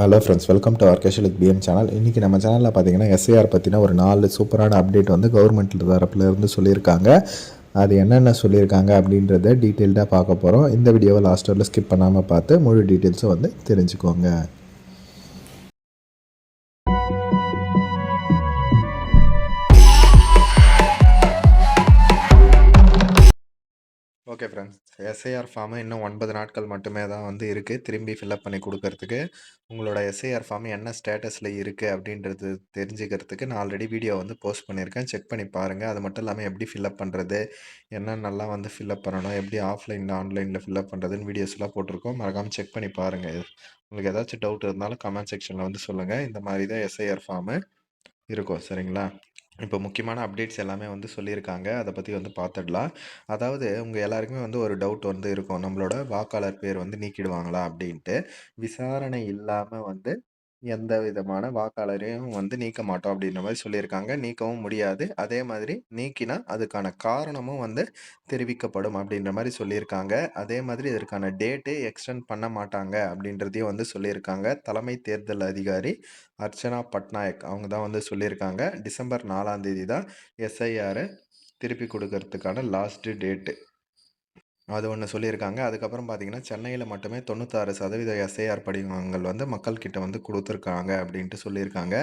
Hello friends welcome to ஆர்கேஷல் with PM channel இன்றைக்கி நம்ம சேனலில் பார்த்தீங்கன்னா எஸ்ஐஆர் பற்றின ஒரு நாலு சூப்பரான அப்டேட் வந்து கவர்மெண்ட் தரப்பில் இருந்து சொல்லியிருக்காங்க. அது என்னென்ன சொல்லியிருக்காங்க அப்படின்றத டீட்டெயில்டாக பார்க்க போகிறோம் இந்த வீடியோவை லாஸ்ட் வரல ஸ்கிப் பண்ணாமல் பார்த்து முழு டீட்டெயில்ஸும் வந்து தெரிஞ்சுக்கோங்க. ஓகே ஃப்ரெண்ட்ஸ் எஸ்ஐஆர் ஃபார்மு இன்னும் ஒன்பது நாட்கள் மட்டுமே தான் வந்து இருக்குது திரும்பி ஃபில்அப் பண்ணி கொடுக்கறதுக்கு. உங்களோட எஸ்ஐஆர் ஃபார்ம் என்ன ஸ்டேட்டஸில் இருக்குது அப்படின்றது தெரிஞ்சுக்கிறதுக்கு நான் ஆல்ரெடி வீடியோ வந்து போஸ்ட் பண்ணியிருக்கேன். செக் பண்ணி பாருங்கள் அது மட்டும் இல்லாமல் எப்படி ஃபில்அப் பண்ணுறது என்னென்னலாம் வந்து ஃபில்அப் பண்ணணும்? எப்படி ஆஃப்லைனில் ஆன்லைனில் ஃபில்அப் பண்ணுறதுன்னு வீடியோஸ்லாம் போட்டிருக்கோம். மறக்காமல் செக் பண்ணி பாருங்கள் உங்களுக்கு ஏதாச்சும் டவுட் இருந்தாலும் கமெண்ட் செக்ஷனில் வந்து சொல்லுங்கள் இந்த மாதிரி தான் எஸ்ஐஆர் ஃபார்மு இருக்கும். சரிங்களா? இப்போ முக்கியமான அப்டேட்ஸ் எல்லாமே வந்து சொல்லியிருக்காங்க. அதை பற்றி வந்து பார்த்துடலாம் அதாவது உங்கள் எல்லாருக்குமே வந்து ஒரு டவுட் வந்து இருக்கும். நம்மளோட வாக்காளர் பேர் வந்து நீக்கிடுவாங்களா அப்படின்ட்டு. விசாரணை இல்லாமல் வந்து எந்த விதமான வாக்காளரையும் வந்து நீக்க மாட்டோம் அப்படின்ற மாதிரி சொல்லியிருக்காங்க. நீக்கவும் முடியாது. அதே மாதிரி நீக்கினா அதுக்கான காரணமும் வந்து தெரிவிக்கப்படும் அப்படின்ற மாதிரி சொல்லியிருக்காங்க. அதே மாதிரி இதற்கான டேட்டு எக்ஸ்டெண்ட் பண்ண மாட்டாங்க அப்படின்றதையும் வந்து சொல்லியிருக்காங்க. தலைமை தேர்தல் அதிகாரி அர்ச்சனா பட்நாயக் அவங்க தான் வந்து சொல்லியிருக்காங்க. டிசம்பர் நாலாம் தேதி தான் எஸ்ஐஆரை திருப்பி கொடுக்கறதுக்கான லாஸ்ட்டு டேட்டு அது ஒன்று சொல்லியிருக்காங்க. அதுக்கப்புறம் பார்த்தீங்கன்னா சென்னையில் மட்டுமே தொண்ணூத்தாறு சதவீத எஸ்ஐஆர் படிவங்கள் வந்து மக்கள்கிட்ட வந்து கொடுத்துருக்காங்க அப்படின்ட்டு சொல்லியிருக்காங்க.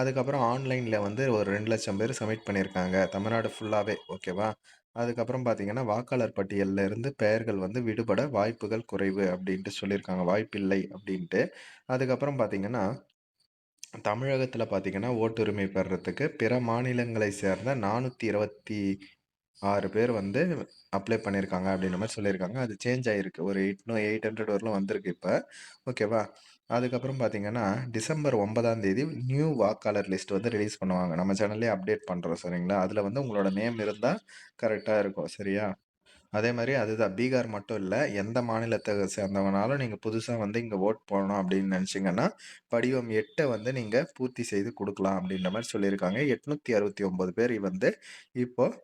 அதுக்கப்புறம் ஆன்லைனில் வந்து ஒரு ரெண்டு லட்சம் பேர் சப்மிட் பண்ணியிருக்காங்க. தமிழ்நாடு ஃபுல்லாகவே ஓகேவா அதுக்கப்புறம் பார்த்தீங்கன்னா வாக்காளர் பட்டியலில் இருந்து பெயர்கள் வந்து விடுபட வாய்ப்புகள் குறைவு அப்படின்ட்டு சொல்லியிருக்காங்க. வாய்ப்பில்லை அப்படின்ட்டு. அதுக்கப்புறம் பார்த்தீங்கன்னா தமிழகத்தில் பார்த்தீங்கன்னா ஓட்டுரிமை பெறத்துக்கு பிற மாநிலங்களை சேர்ந்த நானூற்றி இருபத்தி ஆறு பேர் வந்து அப்ளை பண்ணியிருக்காங்க அப்படின்ற மாதிரி சொல்லியிருக்காங்க அது சேஞ்ச் ஆகிருக்கு ஒரு எயிட் எயிட் ஹண்ட்ரட் வரலும் வந்திருக்கு இப்போ. ஓகேவா அதுக்கப்புறம் பார்த்தீங்கன்னா டிசம்பர் ஒன்பதாம் தேதி நியூ வாக்காளர் லிஸ்ட் வந்து ரிலீஸ் பண்ணுவாங்க. நம்ம சேனல்லே அப்டேட் பண்ணுறோம் சரிங்களா? அதில் வந்து உங்களோட நேம் இருந்தால் கரெக்டாக இருக்கும். சரியா? அதே மாதிரி அதுதான். பீகார் மட்டும் இல்லை எந்த மாநிலத்தை சேர்ந்தவனாலும் நீங்கள் புதுசாக வந்து இங்கே ஓட் போடணும் அப்படின்னு நினச்சிங்கன்னா படிவம் எட்டை வந்து நீங்கள் பூர்த்தி செய்து கொடுக்கலாம் அப்படின்ற மாதிரி சொல்லியிருக்காங்க எட்நூற்றி அறுபத்தி ஒம்பது பேர் வந்து இப்போது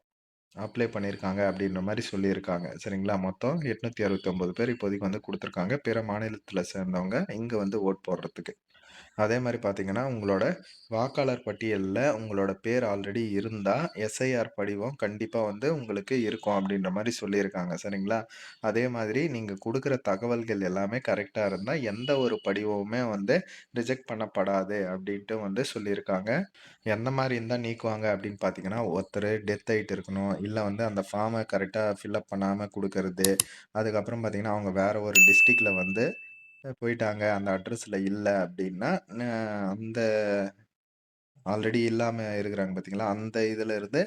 அப்ளை பண்ணியிருக்காங்க அப்படின்ற மாதிரி சொல்லியிருக்காங்க. சரிங்களா? மொத்தம் எட்நூற்றி அறுபத்தொம்போது பேர் இப்போதைக்கு வந்து கொடுத்துருக்காங்க. பிற மாநிலத்தில் சேர்ந்தவங்க இங்கே வந்து ஓட் போடுறதுக்கு. அதே மாதிரி பார்த்தீங்கன்னா உங்களோட வாக்காளர் பட்டியலில் உங்களோட பேர் ஆல்ரெடி இருந்தால் எஸ்ஐஆர் படிவம் கண்டிப்பாக வந்து உங்களுக்கு இருக்கும் அப்படின்ற மாதிரி சொல்லியிருக்காங்க. சரிங்களா? அதே மாதிரி நீங்கள் கொடுக்குற தகவல்கள் எல்லாமே கரெக்டாக இருந்தால் எந்த ஒரு படிவமுமே வந்து ரிஜெக்ட் பண்ணப்படாது அப்படின்ட்டு வந்து சொல்லியிருக்காங்க. எந்த மாதிரி இருந்தால் நீக்குவாங்க அப்படின்னு பார்த்தீங்கன்னா ஒருத்தர் டெத் ஆகிட்டு இருக்கணும் இல்லை வந்து அந்த ஃபார்மை கரெக்டாக ஃபில்அப் பண்ணாமல் கொடுக்கறது அதுக்கப்புறம் பார்த்தீங்கன்னா அவங்க வேறு ஒரு டிஸ்ட்ரிக்டில் வந்து போயிட்டாங்க. அந்த அட்ரஸில் இல்லை அப்படின்னா அந்த ஆல்ரெடி இல்லாமல் இருக்கிறாங்க பார்த்தீங்களா? அந்த இதில் இருந்து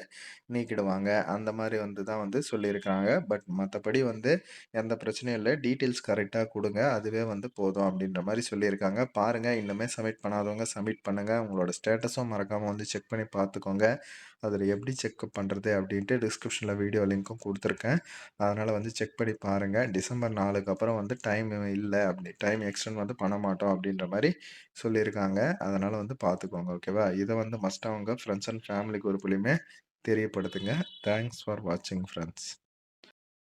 நீக்கிடுவாங்க. அந்த மாதிரி வந்து தான் வந்து சொல்லியிருக்காங்க பட் மற்றபடி வந்து எந்த பிரச்சனையும் இல்லை. டீட்டெயில்ஸ் கரெக்டாக கொடுங்க. அதுவே வந்து போதும் அப்படின்ற மாதிரி சொல்லியிருக்காங்க. பாருங்கள் இன்னுமே சப்மிட் பண்ணாதவங்க சப்மிட் பண்ணுங்கள் உங்களோட ஸ்டேட்டஸும் மறக்காமல் வந்து செக் பண்ணி பார்த்துக்கோங்க. அதில் எப்படி செக்அப் பண்ணுறது அப்படின்ட்டு டிஸ்கிரிப்ஷனில் வீடியோ லிங்க்கும் கொடுத்துருக்கேன். அதனால் வந்து செக் பண்ணி பாருங்கள் டிசம்பர் நாலுக்கு அப்புறம் வந்து டைம் இல்லை அப்படி. டைம் எக்ஸ்டெண்ட் வந்து பண்ண மாட்டோம் அப்படின்ற மாதிரி சொல்லியிருக்காங்க. அதனால் வந்து பார்த்துக்கோங்க. ஓகேவா? இது இதை வந்து மஸ்ட் அவங்க ஃப்ரெண்ட்ஸ் அண்ட் ஃபேமிலி குரூப்லேயுமே தெரியப்படுத்துங்க. தேங்க்ஸ் ஃபார் வாட்சிங் ஃப்ரெண்ட்ஸ்